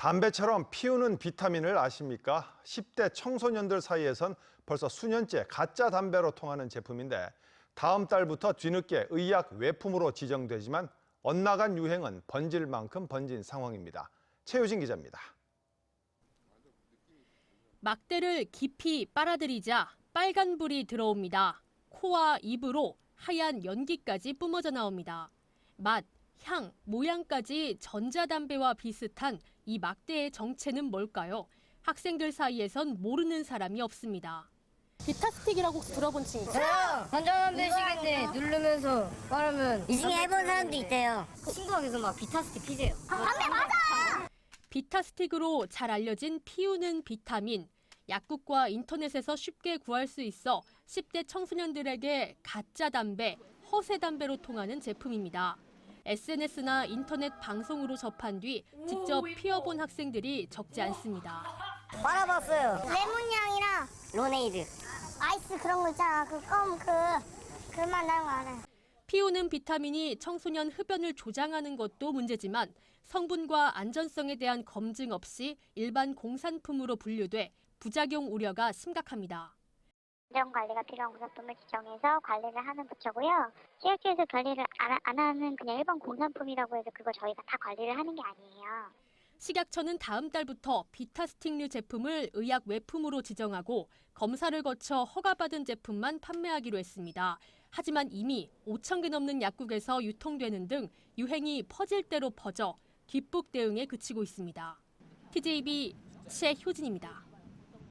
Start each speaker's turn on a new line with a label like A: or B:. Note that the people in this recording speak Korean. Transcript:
A: 담배처럼 피우는 비타민을 아십니까? 10대 청소년들 사이에선 벌써 수년째 가짜 담배로 통하는 제품인데 다음 달부터 뒤늦게 의약 외품으로 지정되지만 엇나간 유행은 번질 만큼 번진 상황입니다. 최효진 기자입니다.
B: 막대를 깊이 빨아들이자 빨간불이 들어옵니다. 코와 입으로 하얀 연기까지 뿜어져 나옵니다. 맛, 향, 모양까지 전자담배와 비슷한 이 막대의 정체는 뭘까요? 학생들 사이에선 모르는 사람이 없습니다. 기타 스틱이라고 혹시 들어본 층 있어요?
C: 저요. 전자담배식인데 누르면서 빠르면 이 중에 해본 사람도 있대요. 친구가 계속 막 비타스틱 피세요.
B: 비타 스틱으로 잘 알려진 피우는 비타민. 약국과 인터넷에서 쉽게 구할 수 있어 10대 청소년들에게 가짜 담배, 허세 담배로 통하는 제품입니다. SNS나 인터넷 방송으로 접한 뒤 직접 피워본 학생들이 적지 않습니다.
C: 빨아봤어요.
D: 레몬향이랑
C: 로네이드.
D: 아이스 그런 거 있잖아. 그 껌, 그, 그맛 나는 거 알아요.
B: 피우는 비타민이 청소년 흡연을 조장하는 것도 문제지만 성분과 안전성에 대한 검증 없이 일반 공산품으로 분류돼 부작용 우려가 심각합니다.
D: 안전 관리가 필요한 공산품을 지정해서 관리를 하는 부처고요. CFG에서 관리를 안, 안 하는 그냥 일반 공산품이라고 해서 그거 저희가 다 관리를 하는 게 아니에요.
B: 식약처는 다음 달부터 비타스틱류 제품을 의약 외품으로 지정하고 검사를 거쳐 허가받은 제품만 판매하기로 했습니다. 하지만 이미 5천 개 넘는 약국에서 유통되는 등 유행이 퍼질 대로 퍼져 뒷북 대응에 그치고 있습니다. TJB 최효진입니다.